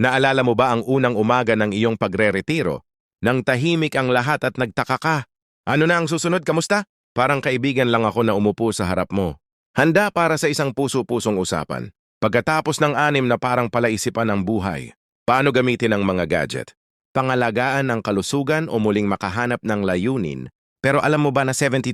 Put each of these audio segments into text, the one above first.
Naalala mo ba ang unang umaga ng iyong pagre-retiro? Nang tahimik ang lahat at nagtaka ka. Ano na ang susunod, kamusta? Parang kaibigan lang ako na umupo sa harap mo. Handa para sa isang puso-pusong usapan. Pagkatapos ng anim na parang palaisipan ng buhay, paano gamitin ang mga gadget? Pangalagaan ang kalusugan o muling makahanap ng layunin, pero alam mo ba na 72%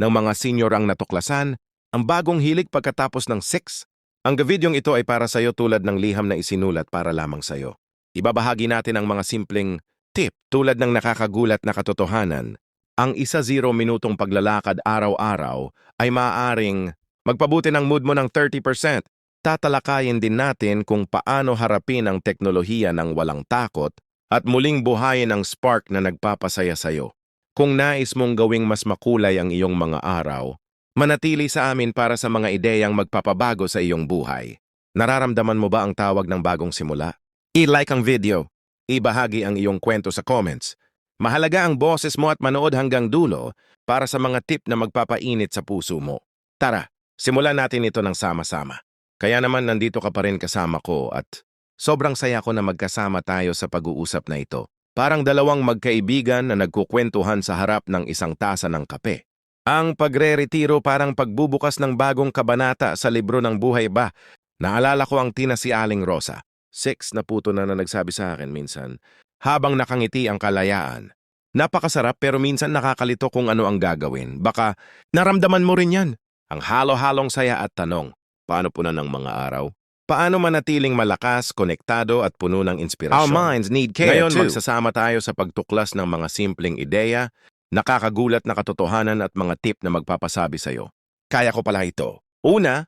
ng mga senior ang natuklasan ang bagong hilig pagkatapos ng 6? Ang videong ito ay para sa'yo tulad ng liham na isinulat para lamang sa'yo. Ibabahagi natin ang mga simpleng tip tulad ng nakakagulat na katotohanan. Ang isa zero minutong paglalakad araw-araw ay maaaring magpabuti ng mood mo ng 30%. Tatalakayin din natin kung paano harapin ang teknolohiya ng walang takot at muling buhayin ang spark na nagpapasaya sa'yo. Kung nais mong gawing mas makulay ang iyong mga araw, manatili sa amin para sa mga ideyang magpapabago sa iyong buhay. Nararamdaman mo ba ang tawag ng bagong simula? I-like ang video. Ibahagi ang iyong kwento sa comments. Mahalaga ang boses mo at manood hanggang dulo para sa mga tip na magpapainit sa puso mo. Tara, simulan natin ito ng sama-sama. Kaya naman nandito ka pa rin kasama ko at sobrang saya ko na magkasama tayo sa pag-uusap na ito. Parang dalawang magkaibigan na nagkukwentuhan sa harap ng isang tasa ng kape. Ang pagre-retiro parang pagbubukas ng bagong kabanata sa libro ng buhay ba? Naalala ko ang tina si Aling Rosa. Six na puto na na nagsabi sa akin minsan, habang nakangiti ang kalayaan. Napakasarap pero minsan nakakalito kung ano ang gagawin. Baka naramdaman mo rin yan. Ang halo-halong saya at tanong, paano po na ng mga araw? Paano manatiling malakas, konektado at puno ng inspirasyon? Our minds need care Ngayon, too. magsasama tayo sa pagtuklas ng mga simpleng ideya, nakakagulat na katotohanan at mga tip na magpapasabi sa'yo. Kaya ko pala ito. Una,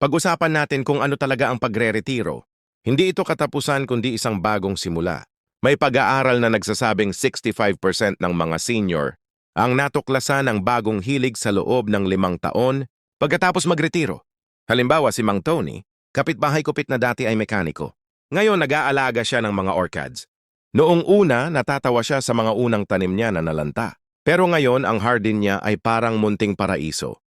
pag-usapan natin kung ano talaga ang pagre-retiro. Hindi ito katapusan kundi isang bagong simula. May pag-aaral na nagsasabing 65% ng mga senior ang natuklasan ng bagong hilig sa loob ng limang taon pagkatapos magretiro. Halimbawa si Mang Tony, kapitbahay kupit na dati ay mekaniko. Ngayon nag-aalaga siya ng mga orchids. Noong una, natatawa siya sa mga unang tanim niya na nalanta. Pero ngayon, ang hardin niya ay parang munting paraiso.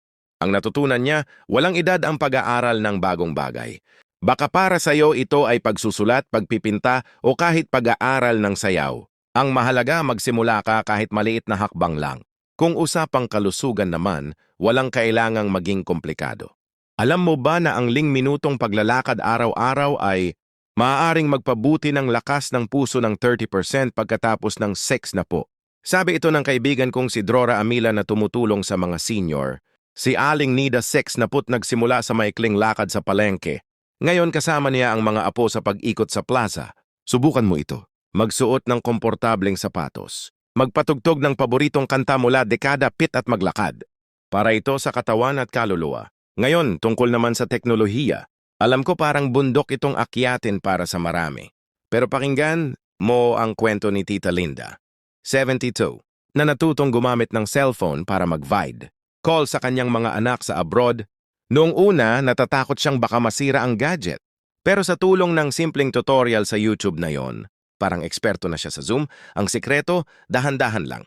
Ang natutunan niya, walang edad ang pag-aaral ng bagong bagay. Baka para sa iyo ito ay pagsusulat, pagpipinta o kahit pag-aaral ng sayaw. Ang mahalaga magsimula ka kahit maliit na hakbang lang. Kung usapang kalusugan naman, walang kailangang maging komplikado. Alam mo ba na ang ling minutong paglalakad araw-araw ay maaaring magpabuti ng lakas ng puso ng 30% pagkatapos ng sex na po? Sabi ito ng kaibigan kong si Drora Amila na tumutulong sa mga senior. Si Aling Nida Sex na put nagsimula sa maikling lakad sa palengke. Ngayon kasama niya ang mga apo sa pag-ikot sa plaza. Subukan mo ito. Magsuot ng komportableng sapatos. Magpatugtog ng paboritong kanta mula dekada pit at maglakad. Para ito sa katawan at kaluluwa. Ngayon, tungkol naman sa teknolohiya. Alam ko parang bundok itong akyatin para sa marami. Pero pakinggan mo ang kwento ni Tita Linda. 72, na natutong gumamit ng cellphone para mag-vide. Call sa kanyang mga anak sa abroad. Noong una, natatakot siyang baka masira ang gadget. Pero sa tulong ng simpleng tutorial sa YouTube na yon, parang eksperto na siya sa Zoom, ang sikreto, dahan-dahan lang.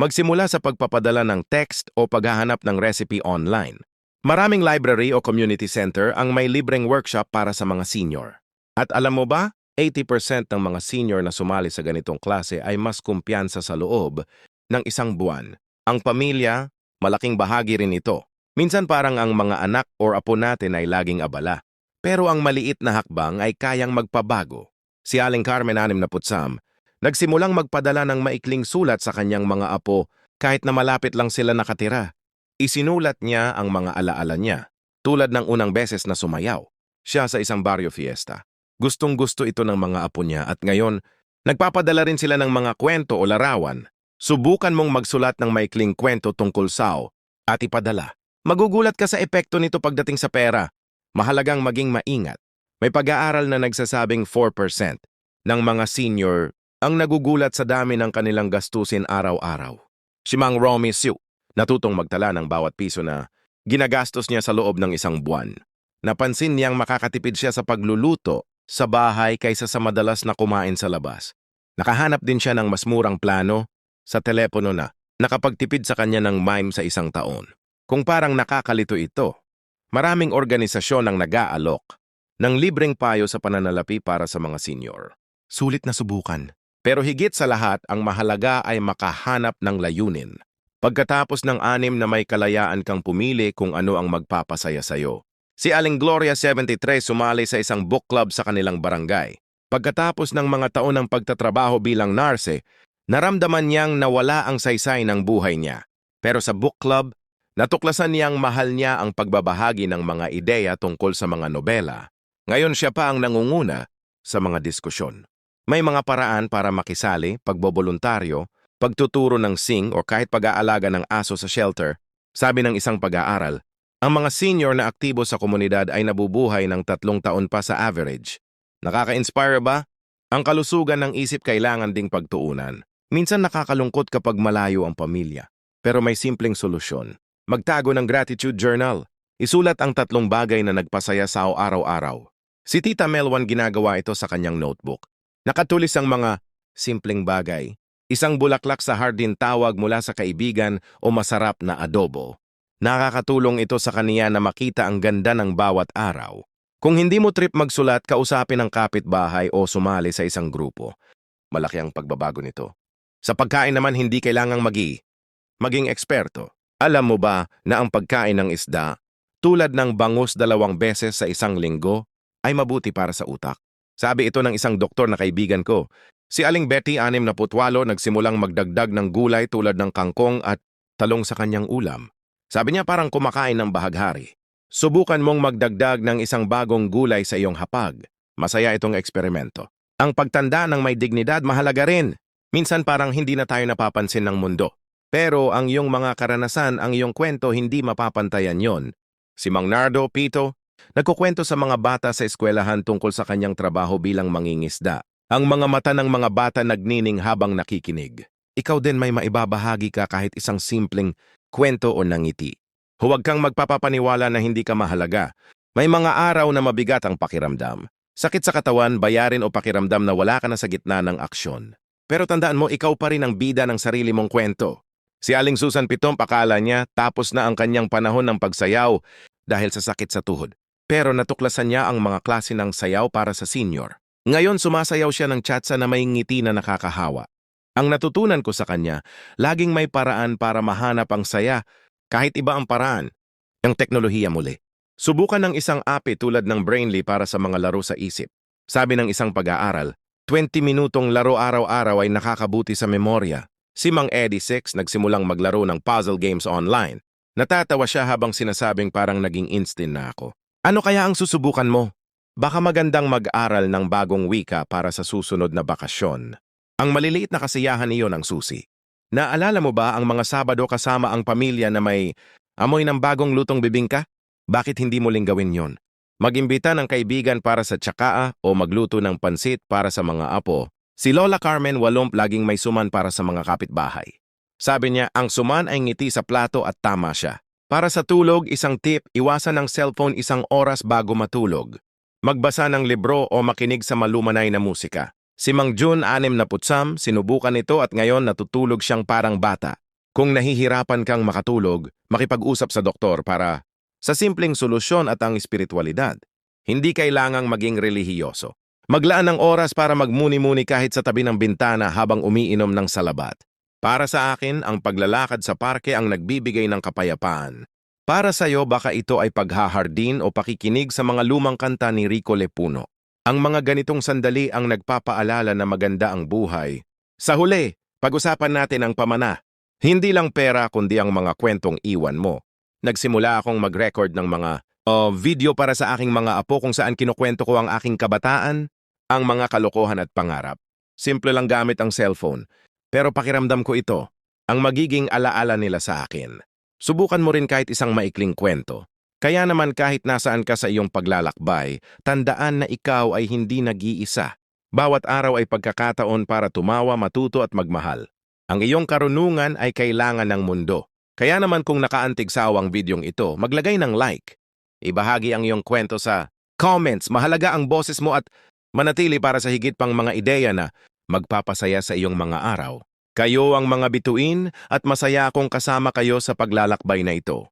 Magsimula sa pagpapadala ng text o paghahanap ng recipe online. Maraming library o community center ang may libreng workshop para sa mga senior. At alam mo ba, 80% ng mga senior na sumali sa ganitong klase ay mas kumpiyansa sa loob ng isang buwan. Ang pamilya, malaking bahagi rin ito. Minsan parang ang mga anak or apo natin ay laging abala. Pero ang maliit na hakbang ay kayang magpabago. Si Aling Carmen 60, nagsimulang magpadala ng maikling sulat sa kanyang mga apo kahit na malapit lang sila nakatira. Isinulat niya ang mga alaala niya, tulad ng unang beses na sumayaw. Siya sa isang barrio fiesta. Gustong gusto ito ng mga apo niya at ngayon, nagpapadala rin sila ng mga kwento o larawan. Subukan mong magsulat ng maikling kwento tungkol sao at ipadala. Magugulat ka sa epekto nito pagdating sa pera. Mahalagang maging maingat. May pag-aaral na nagsasabing 4% ng mga senior ang nagugulat sa dami ng kanilang gastusin araw-araw. Si Mang Romy Siu, natutong magtala ng bawat piso na ginagastos niya sa loob ng isang buwan. Napansin niyang makakatipid siya sa pagluluto sa bahay kaysa sa madalas na kumain sa labas. Nakahanap din siya ng mas murang plano sa telepono na nakapagtipid sa kanya ng mime sa isang taon. Kung parang nakakalito ito, maraming organisasyon ang nag-aalok ng libreng payo sa pananalapi para sa mga senior. Sulit na subukan. Pero higit sa lahat, ang mahalaga ay makahanap ng layunin. Pagkatapos ng anim na may kalayaan kang pumili kung ano ang magpapasaya sa'yo. Si Aling Gloria 73 sumali sa isang book club sa kanilang barangay. Pagkatapos ng mga taon ng pagtatrabaho bilang narse, naramdaman niyang nawala ang saysay ng buhay niya. Pero sa book club, natuklasan niyang mahal niya ang pagbabahagi ng mga ideya tungkol sa mga nobela. Ngayon siya pa ang nangunguna sa mga diskusyon. May mga paraan para makisali, pagboboluntaryo, pagtuturo ng sing o kahit pag-aalaga ng aso sa shelter. Sabi ng isang pag-aaral, ang mga senior na aktibo sa komunidad ay nabubuhay ng tatlong taon pa sa average. Nakaka-inspire ba? Ang kalusugan ng isip kailangan ding pagtuunan. Minsan nakakalungkot kapag malayo ang pamilya. Pero may simpleng solusyon. Magtago ng gratitude journal. Isulat ang tatlong bagay na nagpasaya sa araw-araw. Si Tita Melwan ginagawa ito sa kanyang notebook. Nakatulis ang mga simpleng bagay. Isang bulaklak sa hardin tawag mula sa kaibigan o masarap na adobo. Nakakatulong ito sa kaniya na makita ang ganda ng bawat araw. Kung hindi mo trip magsulat, kausapin ang kapitbahay o sumali sa isang grupo. Malaki ang pagbabago nito. Sa pagkain naman hindi kailangang magi, maging eksperto. Alam mo ba na ang pagkain ng isda, tulad ng bangus dalawang beses sa isang linggo, ay mabuti para sa utak? Sabi ito ng isang doktor na kaibigan ko. Si Aling Betty, 68, nagsimulang magdagdag ng gulay tulad ng kangkong at talong sa kanyang ulam. Sabi niya parang kumakain ng bahaghari. Subukan mong magdagdag ng isang bagong gulay sa iyong hapag. Masaya itong eksperimento. Ang pagtanda ng may dignidad mahalaga rin. Minsan parang hindi na tayo napapansin ng mundo. Pero ang iyong mga karanasan, ang iyong kwento, hindi mapapantayan yon. Si Mang Nardo, Pito, nagkukwento sa mga bata sa eskwelahan tungkol sa kanyang trabaho bilang mangingisda. Ang mga mata ng mga bata nagnining habang nakikinig. Ikaw din may maibabahagi ka kahit isang simpleng kwento o nangiti. Huwag kang magpapapaniwala na hindi ka mahalaga. May mga araw na mabigat ang pakiramdam. Sakit sa katawan, bayarin o pakiramdam na wala ka na sa gitna ng aksyon. Pero tandaan mo, ikaw pa rin ang bida ng sarili mong kwento. Si Aling Susan Pitom pakala niya tapos na ang kanyang panahon ng pagsayaw dahil sa sakit sa tuhod. Pero natuklasan niya ang mga klase ng sayaw para sa senior. Ngayon sumasayaw siya ng chatsa na may ngiti na nakakahawa. Ang natutunan ko sa kanya, laging may paraan para mahanap ang saya kahit iba ang paraan. Ang teknolohiya muli. Subukan ng isang api tulad ng Brainly para sa mga laro sa isip. Sabi ng isang pag-aaral, 20 minutong laro araw-araw ay nakakabuti sa memorya. Si Mang Eddie Six nagsimulang maglaro ng puzzle games online. Natatawa siya habang sinasabing parang naging instant na ako. Ano kaya ang susubukan mo? Baka magandang mag-aral ng bagong wika para sa susunod na bakasyon. Ang maliliit na kasiyahan iyon ang susi. Naalala mo ba ang mga Sabado kasama ang pamilya na may amoy ng bagong lutong bibingka? Bakit hindi mo ling gawin yon? Magimbita ng kaibigan para sa tsakaa o magluto ng pansit para sa mga apo. Si Lola Carmen Walomp laging may suman para sa mga kapitbahay. Sabi niya, ang suman ay ngiti sa plato at tama siya. Para sa tulog, isang tip, iwasan ng cellphone isang oras bago matulog. Magbasa ng libro o makinig sa malumanay na musika. Si Mang Jun, anim na putsam, sinubukan ito at ngayon natutulog siyang parang bata. Kung nahihirapan kang makatulog, makipag-usap sa doktor para sa simpleng solusyon at ang espiritualidad. Hindi kailangang maging relihiyoso. Maglaan ng oras para magmuni-muni kahit sa tabi ng bintana habang umiinom ng salabat. Para sa akin, ang paglalakad sa parke ang nagbibigay ng kapayapaan. Para sa iyo, baka ito ay paghahardin o pakikinig sa mga lumang kanta ni Rico Lepuno. Ang mga ganitong sandali ang nagpapaalala na maganda ang buhay. Sa huli, pag-usapan natin ang pamana. Hindi lang pera kundi ang mga kwentong iwan mo. Nagsimula akong mag-record ng mga uh, video para sa aking mga apo kung saan kinukwento ko ang aking kabataan, ang mga kalokohan at pangarap. Simple lang gamit ang cellphone. Pero pakiramdam ko ito, ang magiging alaala nila sa akin. Subukan mo rin kahit isang maikling kwento. Kaya naman kahit nasaan ka sa iyong paglalakbay, tandaan na ikaw ay hindi nag-iisa. Bawat araw ay pagkakataon para tumawa, matuto at magmahal. Ang iyong karunungan ay kailangan ng mundo. Kaya naman kung nakaantig sa ang videong ito, maglagay ng like. Ibahagi ang iyong kwento sa comments. Mahalaga ang boses mo at manatili para sa higit pang mga ideya na magpapasaya sa iyong mga araw. Kayo ang mga bituin at masaya akong kasama kayo sa paglalakbay na ito.